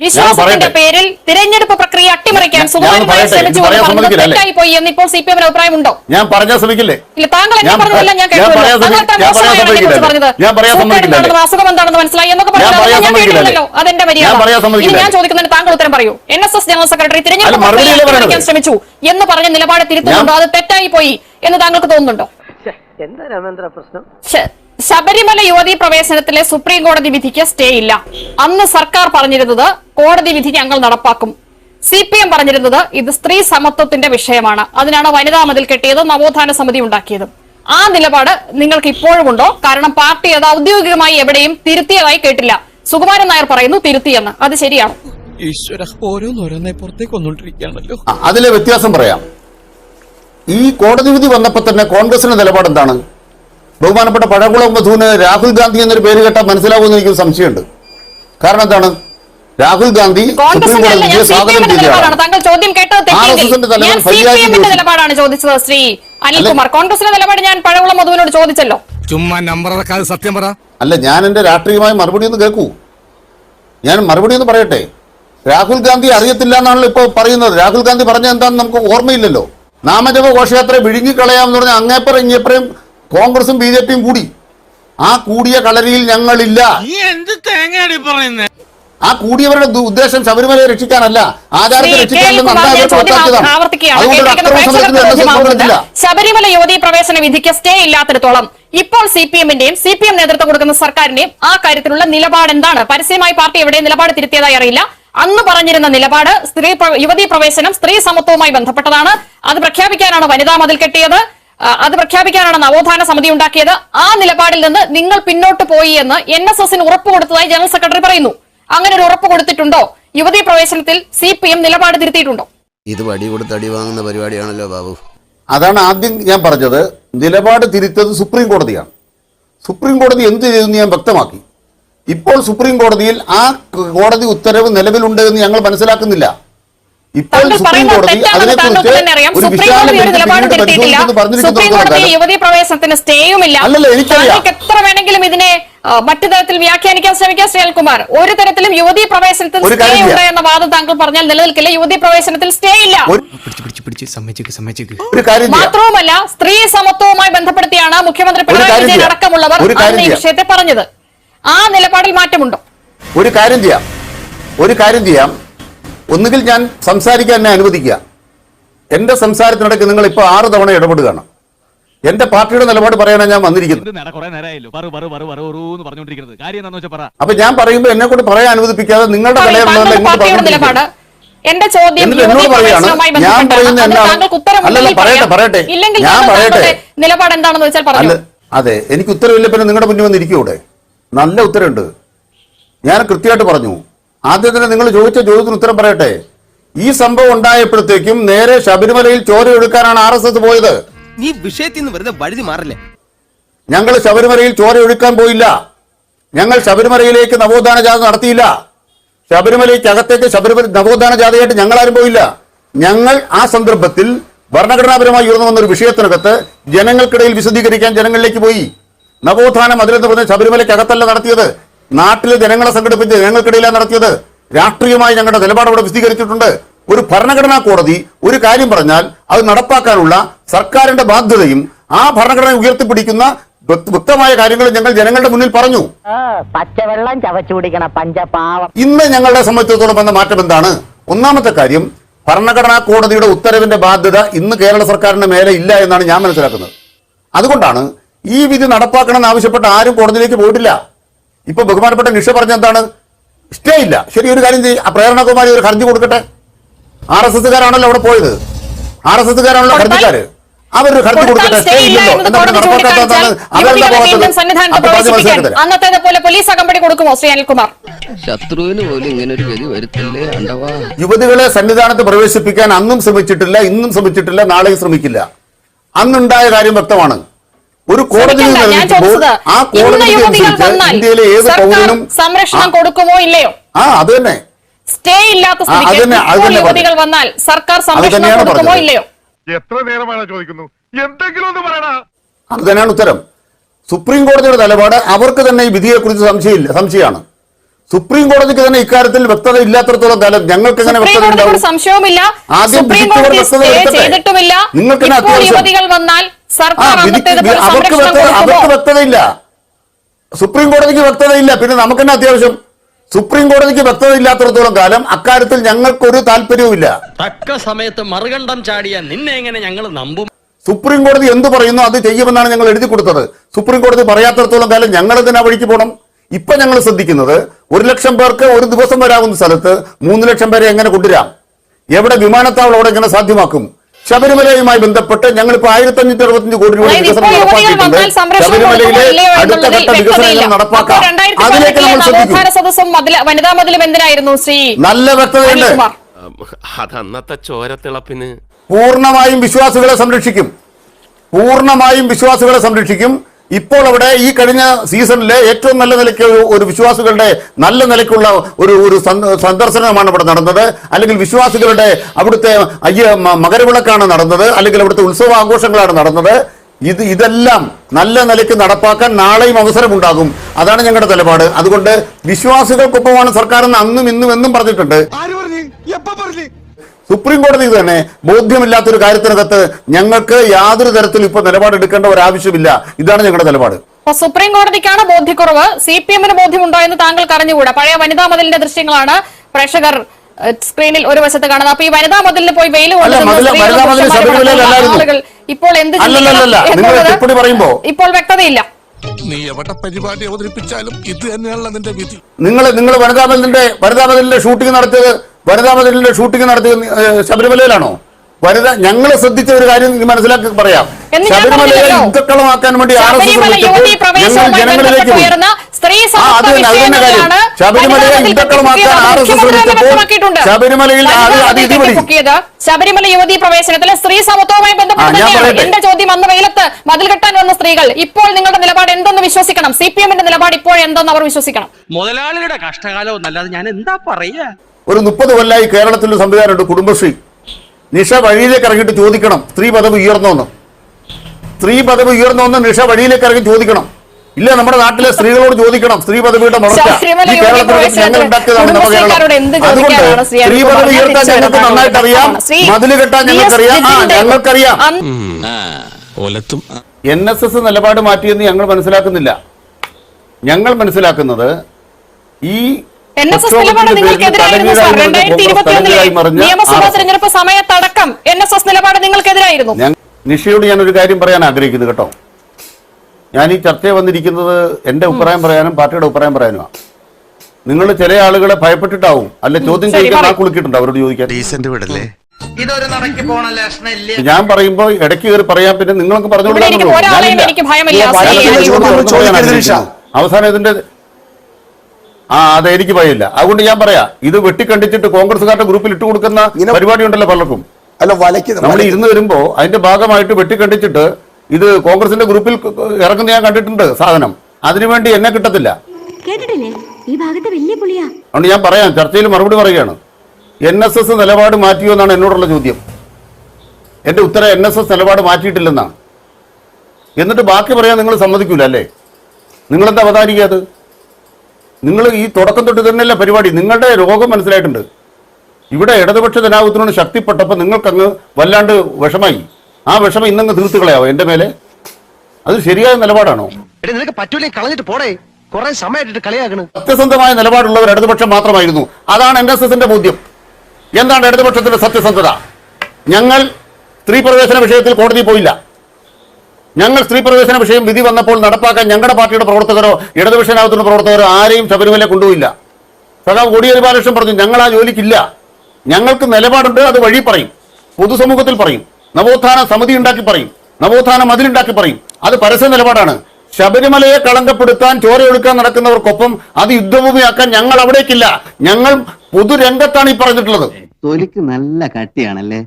വിശ്വാസത്തിന്റെ പേരിൽ തിരഞ്ഞെടുപ്പ് പ്രക്രിയ അട്ടിമറിക്കാൻ? തെറ്റായി പോയി എന്ന് ഇപ്പോൾ സി പി എമ്മിന് അഭിപ്രായമുണ്ടോ? ഞാൻ പറഞ്ഞാൽ ശ്രമിക്കില്ലേ? ഇല്ല താങ്കൾ എന്നെ ഞാൻ- ഞാൻ. എന്താണെന്ന് അസുഖം എന്താണെന്ന് മനസ്സിലായി? എന്നൊക്കെ ഞാൻ പറഞ്ഞത് ഞാൻ കേട്ടില്ലല്ലോ. അതെന്റെ മര്യാദ. ഞാൻ ഇനി ഞാൻ ചോദിക്കുന്നതിന് താങ്കൾ ഉത്തരം പറയൂ. N S S general secretary തിരഞ്ഞെടുപ്പ് പ്രക്രിയ അട്ടിമറിക്കാൻ ശ്രമിച്ചു എന്ന് പറഞ്ഞ നിലപാട് തിരുത്തുന്നുണ്ടോ? അത് തെറ്റായി പോയി എന്ന് താങ്കൾക്ക് തോന്നുന്നുണ്ടോ? എന്താ രാമേന്ദ്ര പ്രശ്നം? ശബരിമല യുവതീ പ്രവേശനത്തിലെ സുപ്രീം കോടതി വിധിക്ക് സ്റ്റേ ഇല്ല. അന്ന് സർക്കാർ പറഞ്ഞിരുന്നത് കോടതി വിധി ഞങ്ങൾ നടപ്പാക്കും. സി പി എം പറഞ്ഞിരുന്നത് ഇത് സ്ത്രീ സമത്വത്തിന്റെ വിഷയമാണ്. അതിനാണ് വനിതാ മതിൽ കെട്ടിയത് നവോത്ഥാന സമിതി ഉണ്ടാക്കിയത്. ആ നിലപാട് നിങ്ങൾക്ക് ഇപ്പോഴും ഉണ്ടോ? കാരണം പാർട്ടി അത് ഔദ്യോഗികമായി എവിടെയും തിരുത്തിയതായി കേട്ടില്ല. സുകുമാരൻ നായർ പറയുന്നു തിരുത്തിയെന്ന്. അത് ശരിയാണ്. അതിലെ വ്യത്യാസം പറയാം. ഈ കോടതി വിധി വന്നപ്പോ തന്നെ കോൺഗ്രസിന്റെ നിലപാട് എന്താണ്? ബഹുമാനപ്പെട്ട പഴകുളം വധുവിന് രാഹുൽ ഗാന്ധി എന്നൊരു പേര് കേട്ടാൽ മനസ്സിലാവുമെന്ന് എനിക്ക് സംശയമുണ്ട്. കാരണം എന്താണ്? രാഹുൽ ഗാന്ധി സുപ്രീം കോൺഗ്രസിന്റെ കോടതി അല്ല ഞാൻ വിധിയെ സി പി സ്വാഗതം നിലപാടാണ് ചോദിച്ചത് ശ്രീ അനിൽകുമാർ കോൺഗ്രസിന്റെ നിലപാട് ഞാൻ പഴകുളം മധുവിനോട് ചോദിച്ചല്ലോ. ചുമ്മാ നമ്പർ സത്യം പറ. അല്ല ഞാൻ എന്റെ രാഷ്ട്രീയമായി മറുപടി ഒന്ന് കേൾക്കൂ. ഞാൻ മറുപടി ഒന്ന് പറയട്ടെ? രാഹുൽ ഗാന്ധി അറിയത്തില്ല എന്നാണല്ലോ ഇപ്പോൾ പറയുന്നത്. രാഹുൽ ഗാന്ധി പറഞ്ഞ എന്താണെന്ന് നമുക്ക് ഓർമ്മയില്ലല്ലോ. നാമജപ ഘോഷയാത്ര വിഴുങ്ങിക്കളയാമെന്ന് പറഞ്ഞ അങ്ങേപ്പറം ഇങ്ങേപ്പറയും കോൺഗ്രസും ബി ജെ പിയും കൂടി. ആ കൂടിയ കളരിയിൽ ഞങ്ങളില്ല. നീ എന്ത് തേങ്ങയാടി പറയുന്നേ? ആ കൂടിയവരുടെ ഉദ്ദേശം ശബരിമലയെ രക്ഷിക്കാനല്ല ആചാരത്തെ രക്ഷിക്കാനല്ല ശബരിമല യുവതീ പ്രവേശന വിധിക്ക് സ്റ്റേ ഇല്ലാത്തിടത്തോളം ഇപ്പോൾ സി പി എമ്മിന്റെയും സി പി എം നേതൃത്വം കൊടുക്കുന്ന സർക്കാരിന്റെയും ആ കാര്യത്തിലുള്ള നിലപാട് എന്താണ്? പരസ്യമായി പാർട്ടി എവിടെ നിലപാട് തിരുത്തിയതായി അറിയില്ല. അന്ന് പറഞ്ഞിരുന്ന നിലപാട് സ്ത്രീ യുവതി പ്രവേശനം സ്ത്രീ സമത്വവുമായി ബന്ധപ്പെട്ടതാണ്. അത് പ്രഖ്യാപിക്കാനാണ് വനിതാ മതിൽ കെട്ടിയത്? അത് പ്രഖ്യാപിക്കാനാണ് നവോത്ഥാന സമിതി ഉണ്ടാക്കിയത്. ആ നിലപാടിൽ നിന്ന് നിങ്ങൾ പിന്നോട്ട് പോയി എന്ന് എൻ എസ് എസിന് ഉറപ്പ് കൊടുത്തതായി ജനറൽ സെക്രട്ടറി പറയുന്നു. അങ്ങനെ ഒരു ഉറപ്പ് കൊടുത്തിട്ടുണ്ടോ? യുവതി പ്രവേശനത്തിൽ സി പി എം നിലപാട് തിരുത്തിയിട്ടുണ്ടോ? ഇത് വടി കൊടുത്ത് അടി വാങ്ങുന്ന പരിപാടിയാണല്ലോ ബാബു. അതാണ് ആദ്യം ഞാൻ പറഞ്ഞത്. നിലപാട് തിരുത്തത് സുപ്രീം കോടതിയാണ്. സുപ്രീം കോടതി എന്ത് ചെയ്തെന്ന് ഞാൻ വ്യക്തമാക്കി. ഇപ്പോൾ സുപ്രീം കോടതിയിൽ ആ കോടതി ഉത്തരവ് നിലവിലുണ്ട് എന്ന് ഞങ്ങൾ മനസ്സിലാക്കുന്നില്ല. ഇപ്പോൾ സുപ്രീം കോടതി അറിയാം. ഒരു സുപ്രീം വിശാല യുവതീ പ്രവേശനത്തിന് സ്റ്റേയുമില്ല അല്ലല്ല, എനിക്കറിയാം. താങ്കൾക്ക് എത്ര വേണമെങ്കിലും ഇതിനെ മറ്റു തരത്തിൽ വ്യാഖ്യാനിക്കാൻ ശ്രമിക്കാം ശ്രീകുമാർ. ഒരു തരത്തിലും യുവതി പ്രവേശനത്തിൽ സ്റ്റേ ഉണ്ട് എന്ന വാദം താങ്കൾ പറഞ്ഞാൽ നിലനിൽക്കില്ല. യുവതി പ്രവേശനത്തിൽ സ്റ്റേ ഇല്ല മാത്രവുമല്ല സ്ത്രീ സമത്വവുമായി ബന്ധപ്പെടുത്തിയാണ് മുഖ്യമന്ത്രി പിണറായി വിജയൻ. അടക്കമുള്ളവർ ഈ വിഷയത്തെ പറഞ്ഞത്. ആ നിലപാടിൽ മാറ്റമുണ്ടോ? ഒരു കാര്യം ചെയ്യാം. ഒരു കാര്യം ചെയ്യാം. ഒന്നുകിൽ ഞാൻ സംസാരിക്കാൻ എന്നെ അനുവദിക്കുക. എന്റെ സംസാരത്തിനിടയ്ക്ക് നിങ്ങൾ ഇപ്പോൾ ആറ് തവണ ഇടപെടുകയാണ്. എന്റെ പാർട്ടിയുടെ നിലപാട് പറയാനാണ് ഞാൻ വന്നിരിക്കുന്നത്. അപ്പൊ ഞാൻ പറയുമ്പോൾ എന്നെ കൂടി പറയാൻ അനുവദിപ്പിക്കാതെ നിങ്ങളുടെ നിലപാട്. എന്റെ ചോദ്യം എന്നോട് പറയാണ് ഞാൻ പറയട്ടെ പറയട്ടെ. ഞാൻ പറയട്ടെ. നിലപാട് എന്താണെന്ന് വെച്ചാൽ പറഞ്ഞു അതെ എനിക്ക് ഉത്തരവില്ല പിന്നെ നിങ്ങളുടെ മുന്നിൽ വന്നിരിക്കൂടെ നല്ല ഉത്തരവുണ്ട്. ഞാൻ കൃത്യമായിട്ട് പറഞ്ഞു. ആദ്യം തന്നെ നിങ്ങൾ ചോദിച്ച ചോദ്യത്തിന് ഉത്തരം പറയട്ടെ. ഈ സംഭവം ഉണ്ടായപ്പോഴത്തേക്കും നേരെ ശബരിമലയിൽ ചോര ഒഴുക്കാനാണ് ആർ എസ് എസ് പോയത്. നീ വിഷയത്തിൽ നിന്ന് വെറുതെ വഴുതി മാറില്ലേ? ഞങ്ങൾ ശബരിമലയിൽ ചോര ഒഴുക്കാൻ പോയില്ല. ഞങ്ങൾ ശബരിമലയിലേക്ക് നവോത്ഥാന ജാഥ നടത്തിയില്ല. ശബരിമലയ്ക്ക് അകത്തേക്ക് ശബരിമല നവോത്ഥാന ജാഥയായിട്ട് ആരും പോയില്ല. ഞങ്ങൾ ആ സന്ദർഭത്തിൽ ഭരണഘടനാപരമായി ഉയർന്നു വന്ന ഒരു വിഷയത്തിനകത്ത് ജനങ്ങൾക്കിടയിൽ വിശദീകരിക്കാൻ ജനങ്ങളിലേക്ക് പോയി. നവോത്ഥാനം അതിലെന്ന് പറഞ്ഞ ശബരിമലയ്ക്ക് അകത്തല്ല നടത്തിയത്. നാട്ടിലെ ജനങ്ങളെ സംഘടിപ്പിച്ച് ജനങ്ങൾക്കിടയിലാണ് നടത്തിയത്. രാഷ്ട്രീയമായി ഞങ്ങളുടെ നിലപാട് അവിടെ വിശദീകരിച്ചിട്ടുണ്ട്. ഒരു ഭരണഘടനാ കോടതി ഒരു കാര്യം പറഞ്ഞാൽ അത് നടപ്പാക്കാനുള്ള സർക്കാരിന്റെ ബാധ്യതയും ആ ഭരണഘടന ഉയർത്തിപ്പിടിക്കുന്ന വ്യക്ത- വ്യക്തമായ കാര്യങ്ങൾ ഞങ്ങൾ ജനങ്ങളുടെ മുന്നിൽ പറഞ്ഞു. പച്ചവെള്ളം ചവച്ചു കുടിക്കണ പഞ്ചപാവം. ഇന്ന് ഞങ്ങളുടെ സംബന്ധിച്ചിടത്തോളം വന്ന മാറ്റം എന്താണ്? ഒന്നാമത്തെ കാര്യം ഭരണഘടനാ കോടതിയുടെ ഉത്തരവിന്റെ ബാധ്യത ഇന്ന് കേരള സർക്കാരിന്റെ മേലെ ഇല്ല എന്നാണ് ഞാൻ മനസ്സിലാക്കുന്നത്. അതുകൊണ്ടാണ് ഈ വിധി നടപ്പാക്കണമെന്ന് ആവശ്യപ്പെട്ട് ആരും കോടതിയിലേക്ക് പോയിട്ടില്ല. ഇപ്പൊ ബഹുമാനപ്പെട്ട നിഷ പറഞ്ഞ എന്താണ്? സ്റ്റേ ഇല്ല. ശരി ഒരു കാര്യം ചെയ്യും. പ്രേരണകുമാരി ഒരു ഹർജി കൊടുക്കട്ടെ. ആർ എസ് എസ്സുകാരാണല്ലോ അവിടെ പോയത്. ആർ എസ് എസ്സുകാരാണല്ലോ ഹർജിക്കാര്. അവരൊരു ഹർജി കൊടുക്കട്ടെ. സ്റ്റേ ഇല്ലല്ലോ. പോലെ പോലീസ് അകമ്പടി കൊടുക്കുമോ ശ്രീ അനിൽകുമാർ? ശത്രുവിന് പോലും ഇങ്ങനെ ഒരു ഗതി വരുത്തല്ലേ അണ്ടവാ? യുവതികളെ സന്നിധാനത്ത് പ്രവേശിപ്പിക്കാൻ അന്നും ശ്രമിച്ചിട്ടില്ല ഇന്നും ശ്രമിച്ചിട്ടില്ല നാളെയും ശ്രമിക്കില്ല. അന്നുണ്ടായ കാര്യം വ്യക്തമാണ്. ഒരു കോടതി ഞാൻ ചോദിച്ചത് ആ കോടതി കോടതിക്ക് വന്നാൽ ഇന്ത്യയിലെ ഏത് പൗരനും സംരക്ഷണം കൊടുക്കുമോ ഇല്ലയോ? ആ അത് തന്നെ. സ്റ്റേ ഇല്ലാത്ത സ്ഥിതിക്ക് യുവതികൾ വന്നാൽ സർക്കാർ സംരക്ഷണം കൊടുക്കുമോ ഇല്ലയോ? എത്ര നേരമാണ് ചോദിക്കുന്നു? എന്തെങ്കിലും ഒന്ന് പറയടാ. അത് തന്നെയാണ് ഉത്തരം. സുപ്രീം കോടതിയുടെ നിലപാട് അവർക്ക് തന്നെ ഈ വിധിയെ വിധിയെക്കുറിച്ച് സംശയമില്ല സംശയമാണ്. സുപ്രീം കോടതിക്ക് തന്നെ ഇക്കാര്യത്തിൽ വ്യക്തത ഇല്ലാത്തടത്തോളം കാലം ഞങ്ങൾക്ക് എങ്ങനെ വ്യക്തത ഉണ്ടാവും? സംശയവുമില്ല. ആദ്യം സുപ്രീം വിധിച്ചവർ വ്യക്തത ചെയ്തിട്ടുമില്ല. നിങ്ങൾക്ക് തന്നെ യുവതികൾ വന്നാൽ അവർക്ക് അവർക്ക് വ്യക്തതയില്ല സുപ്രീം കോടതിക്ക് വ്യക്തതയില്ല പിന്നെ നമുക്ക് തന്നെ അത്യാവശ്യം? സുപ്രീം കോടതിക്ക് വ്യക്തത ഇല്ലാത്തടത്തോളം കാലം അക്കാര്യത്തിൽ ഞങ്ങൾക്കൊരു താല്പര്യവുമില്ല. തക്ക സമയത്ത് മറുകണ്ഠം ചാടിയ നിന്നെ എങ്ങനെ ഞങ്ങൾ നമ്പും? സുപ്രീം കോടതി എന്ത് പറയുന്നു അത് ചെയ്യുമെന്നാണ് ഞങ്ങൾ എഴുതി കൊടുത്തത്. സുപ്രീം കോടതി പറയാത്തടത്തോളം കാലം ഞങ്ങൾ ഇതിനാ വഴിക്ക് പോകണം ഇപ്പൊ ഞങ്ങൾ ശ്രദ്ധിക്കുന്നത് ഒരു ലക്ഷം പേർക്ക് ഒരു ദിവസം വരാവുന്ന സ്ഥലത്ത് മൂന്ന് ലക്ഷം പേരെ എങ്ങനെ കൊണ്ടുവരാം? എവിടെ വിമാനത്താവളം അവിടെ എങ്ങനെ സാധ്യമാക്കും? ശബരിമലയുമായി ബന്ധപ്പെട്ട് ഞങ്ങൾ ഇപ്പൊ ആയിരത്തി അഞ്ഞൂറ്റി അറുപത്തഞ്ച് കോടി രൂപ വികസനം നടപ്പാക്കിയിട്ടുണ്ട്. ശബരിമലയിലെ അടുത്ത ഘട്ട വികസനങ്ങൾ നടപ്പാക്കാം. അതിലേക്ക് നമ്മൾ ശ്രദ്ധിക്കും. നല്ല വ്യക്തതയുണ്ട്. അതന്നത്തെ ചോരത്തിളപ്പിന് പൂർണമായും വിശ്വാസികളെ സംരക്ഷിക്കും. പൂർണമായും വിശ്വാസികളെ സംരക്ഷിക്കും. ഇപ്പോൾ അവിടെ ഈ കഴിഞ്ഞ സീസണിലെ ഏറ്റവും നല്ല നിലയ്ക്ക് ഒരു- വിശ്വാസികളുടെ നല്ല നിലയ്ക്കുള്ള ഒരു ഒരു സന്ദ- സന്ദർശനമാണ് ഇവിടെ നടന്നത്. അല്ലെങ്കിൽ വിശ്വാസികളുടെ അവിടുത്തെ അയ്യ മകരവിളക്കാണ് നടന്നത്. അല്ലെങ്കിൽ അവിടുത്തെ ഉത്സവ ആഘോഷങ്ങളാണ് നടന്നത്. ഇത് ഇതെല്ലാം നല്ല നിലയ്ക്ക് നടപ്പാക്കാൻ നാളെയും അവസരമുണ്ടാകും. അതാണ് ഞങ്ങളുടെ നിലപാട്. അതുകൊണ്ട് വിശ്വാസികൾക്കൊപ്പമാണ് സർക്കാർ അന്നും ഇന്നും എന്നും പറഞ്ഞിട്ടുണ്ട്. സുപ്രീം കോടതി തന്നെ ബോധ്യമില്ലാത്തൊരു കാര്യത്തിനകത്ത് ഞങ്ങൾക്ക് യാതൊരു തരത്തിലും ഇപ്പൊ നിലപാടെടുക്കേണ്ട ഒരു ആവശ്യമില്ല ഇതാണ് ഞങ്ങളുടെ നിലപാട്. അപ്പൊ സുപ്രീം കോടതിക്കാണ് ബോധ്യക്കുറവ്. സി പി എമ്മിന് ബോധ്യമുണ്ടോ എന്ന് താങ്കൾക്ക് അറിഞ്ഞുകൂടാ പഴയ വനിതാ മതിലിന്റെ ദൃശ്യങ്ങളാണ് പ്രേക്ഷകർ സ്ക്രീനിൽ ഒരു വശത്ത് കാണുന്നത്. അപ്പൊ ഈ വനിതാ മതിലിന് പോയി വെയിൽ വനിതാ. ആളുകൾ ഇപ്പോൾ എന്ത്. ഇപ്പോൾ വ്യക്തതയില്ല. നീ എവിടെ പരിപാടി അവതരിപ്പിച്ചാലും ഇത് തന്നെയാണല്ലോ നിന്റെ വിധി. നിങ്ങൾ നിങ്ങൾ വനിതാമതിലിന്റെ വനിതാമതിലിന്റെ ഷൂട്ടിംഗ് നടത്തിയത് വനിതാമതിലിന്റെ ഷൂട്ടിംഗ് നടത്തിയ ശബരിമലയിലാണോ? വനിത ഞങ്ങളെ ശ്രദ്ധിച്ച ഒരു കാര്യം മനസ്സിലാക്കി പറയാം. ശബരിമലയെ. യുദ്ധക്കളമാക്കാൻ വേണ്ടി ആർ എസ് എസ് ജനങ്ങളിലേക്ക് സ്ത്രീ അത് തന്നെ, കാര്യം. ശബരിമലയെ വനിതാ യുദ്ധക്കളമാക്കാൻ ആർ എസ് എസ് ശ്രമിച്ചപ്പോൾ ശബരിമലയിൽ വനിതാ ശബരിമല യുവതി പ്രവേശനത്തിലെ സ്ത്രീ സമത്വവുമായി ബന്ധപ്പെട്ട്. എന്റെ ചോദ്യം അന്ന് വെയിലത്ത് മതിൽ കെട്ടാൻ വന്ന സ്ത്രീകൾ ഇപ്പോൾ നിങ്ങളുടെ നിലപാട് എന്തെന്ന് വിശ്വസിക്കണം? സി പി എമ്മിന്റെ നിലപാട് ഇപ്പോൾ എന്തെന്ന് അവർ വിശ്വസിക്കണം? മുതലാളിയുടെ കഷ്ടകാലം എന്നല്ലാതെ ഞാൻ എന്താ പറയാ? ഒരു മുപ്പത് കൊല്ലായി കേരളത്തിൽ ഒരു സംവിധാനമുണ്ട് കുടുംബശ്രീ. നിഷ വഴിയിലേക്ക് ഇറങ്ങിയിട്ട് ചോദിക്കണം സ്ത്രീ പദവി ഉയർന്നോന്ന്. സ്ത്രീ പദവി ഉയർന്നോന്ന് നിഷ വഴിയിലേക്ക് ഇറങ്ങി ചോദിക്കണം. ഇല്ല നമ്മുടെ നാട്ടിലെ സ്ത്രീകളോട് ചോദിക്കണം സ്ത്രീ പദവിയുടെ ഈ കേരളത്തിൽ ഞങ്ങൾ ഉണ്ടാക്കിയതാണ് അതുകൊണ്ട് സ്ത്രീ പദവി ഉയർത്താൻ ഞങ്ങൾക്ക് നന്നായിട്ട് അറിയാം മതിൽ കെട്ടാൻ. ഞങ്ങൾക്കറിയാം ആ ഞങ്ങൾക്കറിയാം. എൻ എസ് എസ് നിലപാട് മാറ്റിയെന്ന് ഞങ്ങൾ മനസ്സിലാക്കുന്നില്ല. ഞങ്ങൾ മനസ്സിലാക്കുന്നത് ഈ എൻ എസ് എസ് നിലപാട് പ്രക്ഷോഭത്തിന്റെ നിങ്ങൾക്കെതിരായിരുന്നു പേരിൽ സാർ രണ്ടായിരത്തി ഇരുപത്തിയൊന്നിലെ നിയമസഭാ ആർ എസ് എസ്. തെരഞ്ഞെടുപ്പ് സമയത്തടക്കം എൻ എസ് എസ് നിലപാട് നിങ്ങൾക്കെതിരായിരുന്നു. ഞാൻ നിഷയോട് ഞാൻ ഒരു കാര്യം പറയാൻ ആഗ്രഹിക്കുന്നു കേട്ടോ. ഞാൻ ഈ ചർച്ച വന്നിരിക്കുന്നത് എന്റെ അഭിപ്രായം പറയാനും പാർട്ടിയുടെ അഭിപ്രായം പറയാനുമാണ് നിങ്ങൾ ചില ആളുകളെ ഭയപ്പെട്ടിട്ടാവും അല്ലെ ചോദ്യം ചോദിക്കാൻ ആ. കുളിക്കിട്ടുണ്ട് അവരോട് ചോദിക്കാൻ? ഇതൊരു നടക്കി പോണ ലക്ഷണില്ലേ ഞാൻ പറയുമ്പോ ഇടയ്ക്ക് കയറി പറയാം പിന്നെ നിങ്ങൾക്ക് പറഞ്ഞോളൂ അവസാനം ഇതിന്റെ ആ അത് എനിക്ക് ഭയമില്ല. അതുകൊണ്ട് ഞാൻ പറയാം ഇത് വെട്ടിക്കണ്ടിച്ചിട്ട് കോൺഗ്രസ്സുകാരുടെ ഗ്രൂപ്പിൽ ഇട്ട് കൊടുക്കുന്ന പരിപാടി ഉണ്ടല്ലോ പലർക്കും. അല്ല വലയ്ക്ക് നമ്മൾ ഇരുന്ന് വരുമ്പോ അതിന്റെ ഭാഗമായിട്ട് വെട്ടിക്കണ്ടിച്ചിട്ട് ഇത് കോൺഗ്രസിന്റെ ഗ്രൂപ്പിൽ ഇറങ്ങുന്ന ഞാൻ കണ്ടിട്ടുണ്ട് സാധനം. അതിനുവേണ്ടി എന്നെ കിട്ടത്തില്ല. കേട്ടിട്ടില്ലേ? ഈ ഭാഗത്ത് വലിയ പുളിയാ. അതുകൊണ്ട് ഞാൻ പറയാം ചർച്ചയിൽ മറുപടി പറയുകയാണ്. എൻ എസ് എസ് നിലപാട് മാറ്റിയോ എന്നാണ് എന്നോടുള്ള ചോദ്യം. എന്റെ ഉത്തരം എൻ എസ് എസ് നിലപാട് മാറ്റിയിട്ടില്ലെന്നാണ്. എന്നിട്ട് ബാക്കി പറയാൻ നിങ്ങൾ സമ്മതിക്കൂല അല്ലേ? നിങ്ങളെന്താ അവതാരിക്കുക അത്? നിങ്ങൾ ഈ തുടക്കം തൊട്ട് തന്നെയല്ല പരിപാടി? നിങ്ങളുടെ രോഗം മനസ്സിലായിട്ടുണ്ട്. ഇവിടെ ഇടതുപക്ഷ ജനാധിപത്യത്തിനോട് ശക്തിപ്പെട്ടപ്പോൾ നിങ്ങൾക്കങ്ങ് വല്ലാണ്ട് വിഷമായി. ആ വിഷമം ഇന്നങ്ങ് തീർത്ത് കളയാവോ എന്റെ മേലെ? അത് ശരിയായ നിലപാടാണോ? നിനക്ക് പറ്റൂലേ കളഞ്ഞിട്ട് പോടേ. കുറെ സമയമായിട്ട് കളിയാക്കണ്. സത്യസന്ധമായ നിലപാടുള്ളവർ ഇടതുപക്ഷം മാത്രമായിരുന്നു. അതാണ് എൻ എസ് എസിന്റെ ബോധ്യം. എന്താണ് ഇടതുപക്ഷത്തിന്റെ സത്യസന്ധത? ഞങ്ങൾ സ്ത്രീ പ്രവേശന വിഷയത്തിൽ കോടതി പോയില്ല. ഞങ്ങൾ സ്ത്രീ പ്രവേശന വിഷയം വിധി വന്നപ്പോൾ നടപ്പാക്കാൻ ഞങ്ങളുടെ പാർട്ടിയുടെ പ്രവർത്തകരോ ഇടതുപക്ഷനകത്തുള്ള പ്രവർത്തകരോ ആരെയും ശബരിമല കൊണ്ടുപോയില്ല. സഖാവ് കോടിയേരി ബാലകൃഷ്ണൻ പറഞ്ഞു ഞങ്ങൾ ആ ജോലിക്കില്ല. ഞങ്ങൾക്ക് നിലപാടുണ്ട് അത് വഴി പറയും. പൊതുസമൂഹത്തിൽ പറയും. നവോത്ഥാന സമിതി ഉണ്ടാക്കി പറയും. നവോത്ഥാന മതിലുണ്ടാക്കി പറയും. അത് പരസ്യ നിലപാടാണ്. ശബരിമലയെ കളങ്കപ്പെടുത്താൻ ചോരയൊടുക്കാൻ നടക്കുന്നവർക്കൊപ്പം അത് യുദ്ധഭൂമിയാക്കാൻ ഞങ്ങൾ അവിടേക്കില്ല. ഞങ്ങൾ പൊതുരംഗത്താണ് ഈ പറഞ്ഞിട്ടുള്ളത്. തൊലിക്ക് നല്ല കട്ടിയാണല്ലേ?